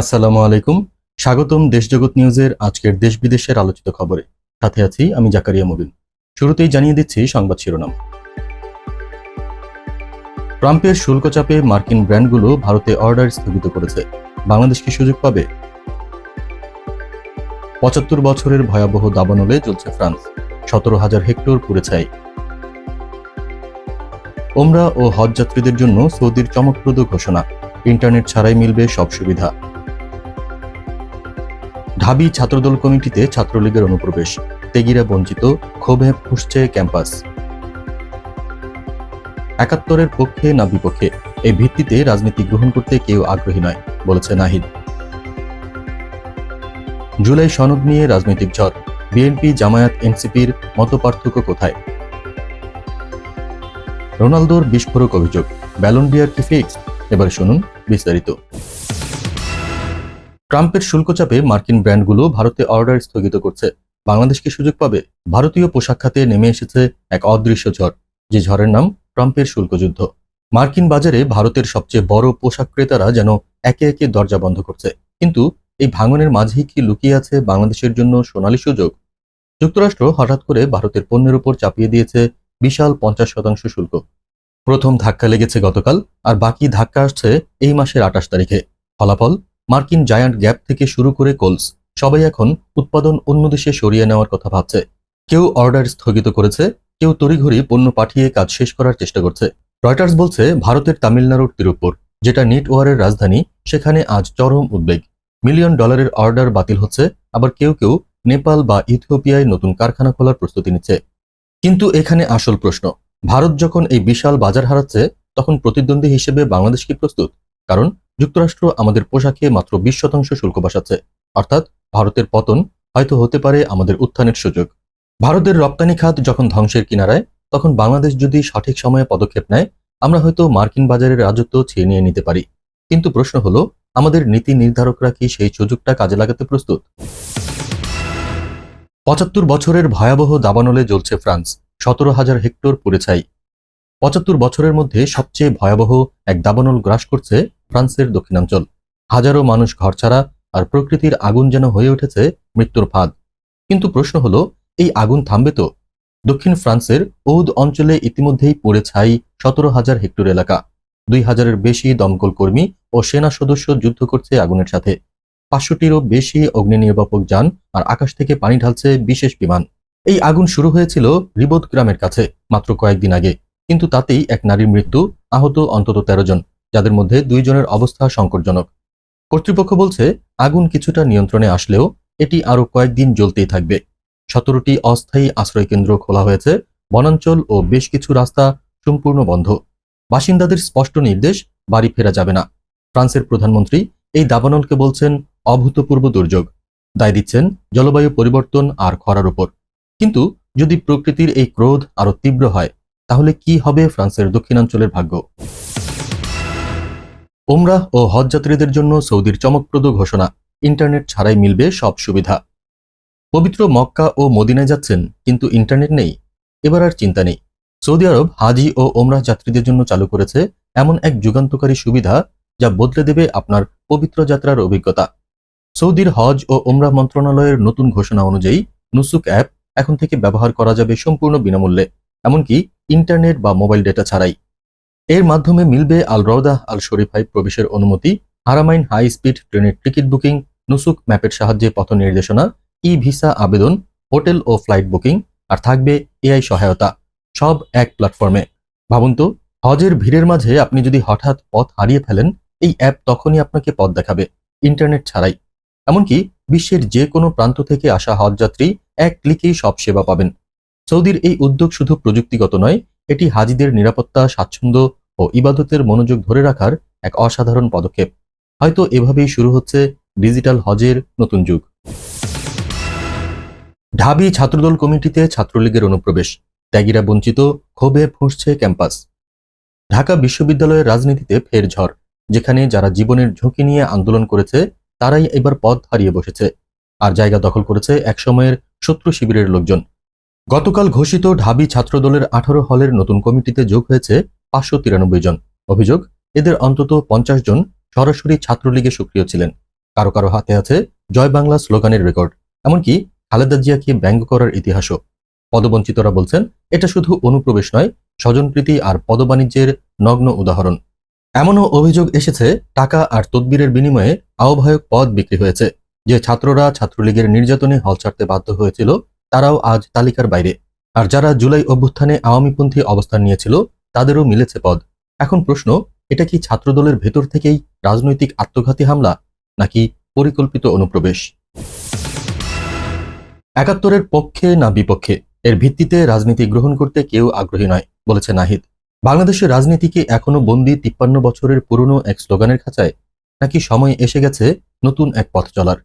আসসালামু আলাইকুম। স্বাগতম দেশজগৎ নিউজের আজকের দেশ বিদেশের আলোচিত খবরে। সাথে আছি আমি জাকারিয়া মুবিন। শুরুতেই জানিয়ে দিচ্ছি সংবাদ শিরোনাম। ট্রাম্পের শুল্ক চাপে মার্কিন ব্র্যান্ডগুলো ভারতে অর্ডার স্থগিত করেছে। বাংলাদেশ কি সুযোগ পাবে? পঁচাত্তর বছরের ভয়াবহ দাবানলে চলছে ফ্রান্স। সতেরো হাজার হেক্টর পুড়ে ছাই। ওমরা ও হজ যাত্রীদের জন্য সৌদির চমকপ্রদ ঘোষণা। ইন্টারনেট ছাড়াই মিলবে সব সুবিধা। ঢাবি ছাত্রদল কমিটিতে ছাত্রলীগের অনুপ্রবেশ। তেগিরা বঞ্চিত, ক্ষোভে ফুসছে ক্যাম্পাস। একাত্তরের পক্ষে না বিপক্ষে, এই ভিত্তিতে রাজনীতি গ্রহণ করতে কেউ আগ্রহী নয়, বলেছে নাহিদ। জুলাই সনদ নিয়ে রাজনৈতিক ঝড়, বিএনপি, জামায়াত, এনসিপির মত পার্থক্য কোথায়? রোনালদোর বিস্ফোরক অভিযোগ, ব্যালন ডিয়ার কি ফিক্স এবার শুনুন বিস্তারিত। ট্রাম্পের শুল্ক চাপে মার্কিন ব্র্যান্ডগুলো ভারতে অর্ডার স্থগিত করছে। বাংলাদেশ কি সুযোগ পাবে? ভারতীয় পোশাক খাতে নেমে এসেছে এক অদৃশ্য ঝড়, যে ঝড়ের নাম ট্রাম্পের শুল্ক যুদ্ধ মার্কিন বাজারে ভারতের সবচেয়ে বড় পোশাক ক্রেতারা যেন একে একে দরজা বন্ধ করছে। কিন্তু এই ভাঙনের মাঝেই কি লুকিয়ে আছে বাংলাদেশের জন্য সোনালী সুযোগ? যুক্তরাষ্ট্র হঠাৎ করে ভারতের পণ্যের উপর চাপিয়ে দিয়েছে বিশাল পঞ্চাশ শতাংশ শুল্ক। প্রথম ধাক্কা লেগেছে গতকাল, আর বাকি ধাক্কা আসছে এই মাসের আঠাশ তারিখে। ফলাফল? মার্কিন জায়ান্ট গ্যাপ থেকে শুরু করে কোলস, সবাই এখন উৎপাদন অন্য দেশে সরিয়ে নেওয়ার কথা ভাবছে। কেউ অর্ডার স্থগিত করেছে, কেউ তড়িঘড়ি পণ্য পাঠিয়ে কাজ শেষ করার চেষ্টা করছে। রয়টার্স বলছে, ভারতের তামিলনাড়ুর তিরুপুর যেটা নেটওয়ারের রাজধানী, সেখানে আজ চরম উদ্বেগ। মিলিয়ন ডলারের অর্ডার বাতিল হচ্ছে, আবার কেউ কেউ নেপাল বা ইথিওপিয়ায় নতুন কারখানা খোলার প্রস্তুতি নিচ্ছে। কিন্তু এখানে আসল প্রশ্ন, ভারত যখন এই বিশাল বাজার হারাচ্ছে, তখন প্রতিদ্বন্দ্বী হিসেবে বাংলাদেশ কি প্রস্তুত? কারণ যুক্তরাষ্ট্র আমাদের পোশাকে মাত্র বিশ শতাংশ শুল্ক বসাচ্ছে। অর্থাৎ ভারতের পতন হয়তো হতে পারে আমাদের উত্থানের সুযোগ। ভারতের রপ্তানি খাত যখন ধ্বংসের কিনারায়, তখন বাংলাদেশ যদি সঠিক সময়ে পদক্ষেপ নেয়, আমরা হয়তো মার্কিন বাজারের রাজত্ব ছিনিয়ে নিয়ে নিতে পারি। কিন্তু প্রশ্ন হলো, আমাদের নীতি নির্ধারকরা কি সেই সুযোগটা কাজে লাগাতে প্রস্তুত? পঁচাত্তর বছরের ভয়াবহ দাবানলে জ্বলছে ফ্রান্স। সতেরো হাজার হেক্টর পুড়ে ছাই। পঁচাত্তর বছরের মধ্যে সবচেয়ে ভয়াবহ এক দাবানল গ্রাস করছে ফ্রান্সের দক্ষিণাঞ্চল। হাজারো মানুষ ঘর ছাড়া আর প্রকৃতির আগুন যেন হয়ে উঠেছে মৃত্যুর ফাঁদ। কিন্তু প্রশ্ন হলো, এই আগুন থামবে তো? দক্ষিণ ফ্রান্সের ঔদ অঞ্চলে ইতিমধ্যেই পড়ে ছাই সতেরো হাজার হেক্টর এলাকা। দুই হাজারের বেশি দমকল কর্মী ও সেনা সদস্য যুদ্ধ করছে আগুনের সাথে। পাঁচশোটিরও বেশি অগ্নি নির্বাপক যান আর আকাশ থেকে পানি ঢালছে বিশেষ বিমান। এই আগুন শুরু হয়েছিল রিবোধ গ্রামের কাছে মাত্র কয়েকদিন আগে। কিন্তু তাতেই এক নারীর মৃত্যু আহত অন্তত তেরো জন। যাদের মধ্যে দুইজনের অবস্থা সংকটজনক। কর্তৃপক্ষ বলছে, আগুন কিছুটা নিয়ন্ত্রণে আসলেও এটি আরও কয়েকদিন জ্বলতেই থাকবে। সতেরোটি অস্থায়ী আশ্রয়কেন্দ্র খোলা হয়েছে, বনাঞ্চল ও বেশ কিছু রাস্তা সম্পূর্ণ বন্ধ। বাসিন্দাদের স্পষ্ট নির্দেশ, বাড়ি ফেরা যাবে না। ফ্রান্সের প্রধানমন্ত্রী এই দাবানলকে বলছেন, অভূতপূর্ব দুর্যোগ। দায় দিচ্ছেন, জলবায়ু পরিবর্তন আর খরার উপর। কিন্তু যদি প্রকৃতির এই ক্রোধ আরও তীব্র হয়, তাহলে কি হবে ফ্রান্সের দক্ষিণাঞ্চলের ভাগ্য? ওমরাহ ও হজ যাত্রীদের জন্য সৌদির চমকপ্রদ ঘোষণা, ইন্টারনেট ছাড়াই মিলবে সব সুবিধা। পবিত্র মক্কা ও মদিনায় যাচ্ছেন, কিন্তু ইন্টারনেট নেই। এবার আর চিন্তা নেই। সৌদি আরব, হাজি ও ওমরাহ যাত্রীদের জন্য চালু করেছে এমন এক যুগান্তকারী সুবিধা যা বদলে দেবে আপনার পবিত্র যাত্রার অভিজ্ঞতা। সৌদির হজ ও ওমরাহ মন্ত্রণালয়ের নতুন ঘোষণা অনুযায়ী, নুসুক অ্যাপ এখন থেকে ব্যবহার করা যাবে সম্পূর্ণ বিনামূল্যে, এমনকি ইন্টারনেট বা মোবাইল ডেটা ছাড়াই। এর মাধ্যমে মিলবে আল রওদাহ আল শরীফায় প্রবেশের অনুমতি, হারামাইন হাই স্পিড ট্রেনের টিকিট বুকিং, নুসুক ম্যাপের সাহায্যে পথ নির্দেশনা ই ভিসা আবেদন, হোটেল ও ফ্লাইট বুকিং, আর থাকবে এআই সহায়তা। সব এক প্ল্যাটফর্মে। ভাবুন তো, হজের ভিড়ের মাঝে আপনি যদি হঠাৎ পথ হারিয়ে ফেলেন, এই অ্যাপ তখনই আপনাকে পথ দেখাবে, ইন্টারনেট ছাড়াই। এমনকি বিশ্বের যে কোনো প্রান্ত থেকে আসা হজযাত্রী এক ক্লিকেই সব সেবা পাবেন। সৌদির এই উদ্যোগ শুধু প্রযুক্তিগত নয়, এটি হাজিদের নিরাপত্তা, স্বাচ্ছন্দ্য ও ইবাদতের মনোযোগ ধরে রাখার এক অসাধারণ পদক্ষেপ। হয়তো এভাবেই শুরু হচ্ছে ডিজিটাল হজের নতুন যুগ। ঢাবি ছাত্রদল কমিটিতে ছাত্রলীগের অনুপ্রবেশ। ত্যাগীরা বঞ্চিত, ক্ষোভে ফুঁসছে ক্যাম্পাস। ঢাকা বিশ্ববিদ্যালয়ের রাজনীতিতে ফের ঝড়। যেখানে যারা জীবনের ঝুঁকি নিয়ে আন্দোলন করেছে, তারাই এবার পথ হারিয়ে বসেছে। আর জায়গা দখল করেছে একসময়ের শত্রু শিবিরের লোকজন। গতকাল ঘোষিত ঢাবি ছাত্রদলের আঠারো হলের নতুন কমিটিতে যোগ হয়েছে পাঁচশো তিরানব্বই জন। অভিযোগ, এদের অন্তত পঞ্চাশ জন সরাসরি ছাত্রলীগে সক্রিয় ছিলেন। কারও কারও হাতে আছে জয় বাংলা স্লোগানের রেকর্ড, এমনকি খালেদা জিয়াকে ব্যঙ্গ করার ইতিহাসও। পদবঞ্চিতরা বলছেন, এটা শুধু অনুপ্রবেশ নয়, স্বজনপ্রীতি আর পদবাণিজ্যের নগ্ন উদাহরণ। এমনও অভিযোগ এসেছে, টাকা আর তদবিরের বিনিময়ে আহ্বায়ক পদ বিক্রি হয়েছে। যে ছাত্ররা ছাত্রলীগের নির্যাতনে হল ছাড়তে বাধ্য হয়েছিল, তারাও আজ তালিকার বাইরে। আর যারা জুলাই অভ্যুত্থানে আওয়ামীপন্থী অবস্থান নিয়েছিল তাদেরও মিলেছে পদ। এখন প্রশ্ন, এটা কি ছাত্রদলের ভেতর থেকেই রাজনৈতিক আত্মঘাতী হামলা, নাকি পরিকল্পিত অনুপ্রবেশ? একাত্তরের পক্ষে না বিপক্ষে, এর ভিত্তিতে রাজনীতি গ্রহণ করতে কেউ আগ্রহী নয়, বলেছে নাহিদ। বাংলাদেশের রাজনীতিকে এখনও বন্দি তিপ্পান্ন বছরের পুরনো এক স্লোগানের খাঁচায়, নাকি সময় এসে গেছে নতুন এক পথ চলার?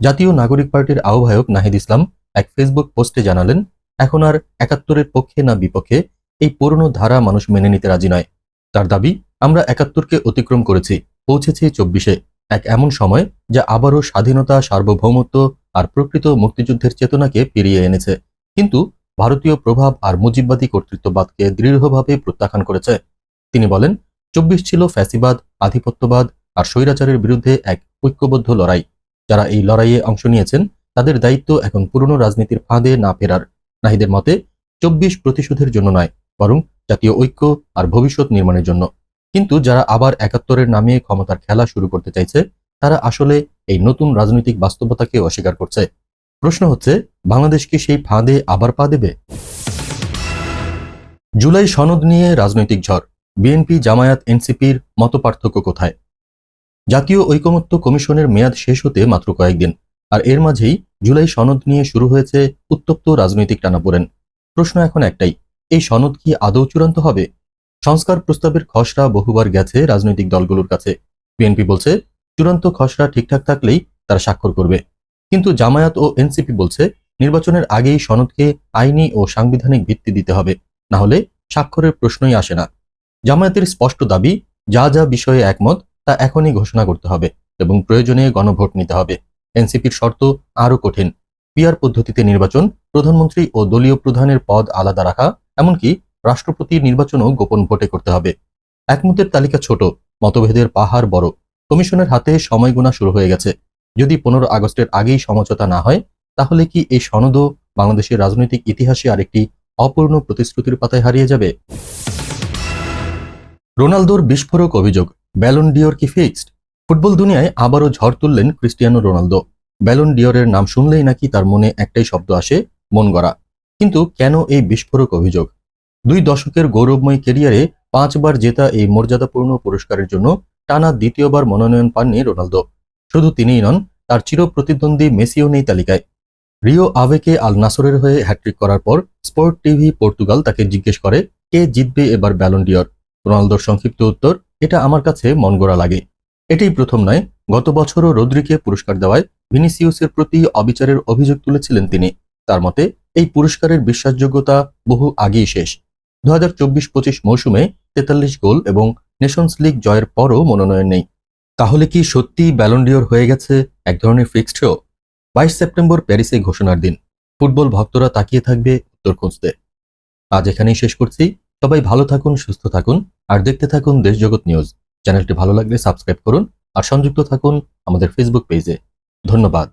জাতীয় নাগরিক পার্টির আহ্বায়ক নাহিদ ইসলাম এক ফেসবুক পোস্টে জানালেন, এখন আর একাত্তরের পক্ষে না বিপক্ষে এই পুরনো ধারা মানুষ মেনে নিতে রাজি নয়। তার দাবি, আমরা একাত্তরকে অতিক্রম করেছি, পৌঁছেছি চব্বিশে। এক এমন সময় যা আবারও স্বাধীনতা, সার্বভৌমত্ব আর প্রকৃত মুক্তিযুদ্ধের চেতনাকে ফিরিয়ে এনেছে। কিন্তু ভারতীয় প্রভাব আর মুজিববাদী কর্তৃত্ববাদকে দৃঢ়ভাবে প্রত্যাখ্যান করেছে। তিনি বলেন, চব্বিশ ছিল ফ্যাসিবাদ, আধিপত্যবাদ আর স্বৈরাচারের বিরুদ্ধে এক ঐক্যবদ্ধ লড়াই। যারা এই লড়াইয়ে অংশ নিয়েছেন, তাদের দায়িত্ব এখন পুরনো রাজনীতির ফাঁদে না ফেরার। নাহিদের মতে, চব্বিশ প্রতিশোধের জন্য নয় বরং জাতীয় ঐক্য আর ভবিষ্যৎ নির্মাণের জন্য। কিন্তু যারা আবার একাত্তরের নামে ক্ষমতার খেলা শুরু করতে চাইছে, তারা আসলে এই নতুন রাজনৈতিক বাস্তবতাকে অস্বীকার করছে। প্রশ্ন হচ্ছে, বাংলাদেশ কি সেই ফাঁদে আবার পা দেবে? জুলাই সনদ নিয়ে রাজনৈতিক ঝড়। বিএনপি, জামায়াত, এনসিপির মতপার্থক্য কোথায়? জাতীয় ঐকমত্য কমিশনের মেয়াদ শেষ হতে মাত্র কয়েকদিন, আর এর মাঝেই জুলাই সনদ নিয়ে শুরু হয়েছে উত্তপ্ত রাজনৈতিক টানাপোড়েন। প্রশ্ন এখন একটাই এই সনদ কি আদৌ চূড়ান্ত হবে? সংস্কার প্রস্তাবের খসড়া বহুবার গেছে রাজনৈতিক দলগুলোর কাছে। বিএনপি বলছে, চূড়ান্ত খসড়া ঠিকঠাক থাকলেই তারা স্বাক্ষর করবে। কিন্তু জামায়াত ও এনসিপি বলছে, নির্বাচনের আগেই সনদকে আইনি ও সাংবিধানিক ভিত্তি দিতে হবে, না হলে স্বাক্ষরের প্রশ্নই আসে না। জামায়াতের স্পষ্ট দাবি, যা যা বিষয়ে একমত, তা এখনই ঘোষণা করতে হবে এবং প্রয়োজনে গণভোট নিতে হবে। এনসিপির শর্ত আরও কঠিন। পিয়ার পদ্ধতিতে নির্বাচন, প্রধানমন্ত্রী ও দলীয় প্রধানের পদ আলাদা রাখা এমনকি রাষ্ট্রপতি নির্বাচনও গোপন ভোটে করতে হবে। একমতের তালিকা ছোট, মতভেদের পাহাড় বড়। কমিশনের হাতে সময় গোনা শুরু হয়ে গেছে। যদি পনেরো আগস্টের আগেই সমঝোতা না হয়, তাহলে কি এই সনদও বাংলাদেশের রাজনৈতিক ইতিহাসে আরেকটি অপূর্ণ প্রতিশ্রুতির পাতায় হারিয়ে যাবে? রোনালদোর বিস্ফোরক অভিযোগ ব্যালন ডিওর কি ফিক্সড ফুটবল দুনিয়ায় আবারও ঝড় তুললেন ক্রিস্টিয়ানো রোনালদো। ব্যালন ডিওরের নাম শুনলেই নাকি তার মনে একটাই শব্দ আসে, মন গড়া। কিন্তু কেন এই বিস্ফোরক অভিযোগ? দুই দশকের গৌরবময় কেরিয়ারে পাঁচবার জেতা এই মর্যাদাপূর্ণ পুরস্কারের জন্য টানা দ্বিতীয়বার মনোনয়ন পাননি রোনালদো। শুধু তিনিই নন, তার চির প্রতিদ্বন্দ্বী মেসিও নেই তালিকায়। রিও আবেকে আল নাসরের হয়ে হ্যাট্রিক করার পর স্পোর্ট টিভি পর্তুগাল তাকে জিজ্ঞেস করে, কে জিতবে এবার ব্যালন ডিওর রোনালদোর সংক্ষিপ্ত উত্তর, এটা আমার কাছে মন মনগড়া লাগে। এটাই প্রথম নয়, গত বছরও রদ্রিকে পুরস্কার দেওয়ায় ভিনিসিউসের প্রতি অবিচারের অভিযোগ তুলেছিলেন তিনি। তার মতে এই পুরস্কারের বিশ্বাসযোগ্যতা বহু আগেই শেষ। দু হাজার চব্বিশ পঁচিশ মৌসুমে তেতাল্লিশ গোল এবং নেশনস লিগ জয়ের পরও মনোনয়ন নেই। তাহলে কি সত্যি ব্যালন্ডিওর হয়ে গেছে এক ধরনের ফিক্সড শো বাইশ সেপ্টেম্বর প্যারিসে ঘোষণার দিন। ফুটবল ভক্তরা তাকিয়ে থাকবে উত্তর খুঁজতে। আজ এখানেই শেষ করছি। সবাই ভালো থাকুন, সুস্থ থাকুন, আর দেখতে থাকুন দেশজগৎ নিউজ। চ্যানেলটি ভালো লাগলে সাবস্ক্রাইব করুন, আর সংযুক্ত থাকুন আমাদের ফেসবুক পেজে ধন্যবাদ।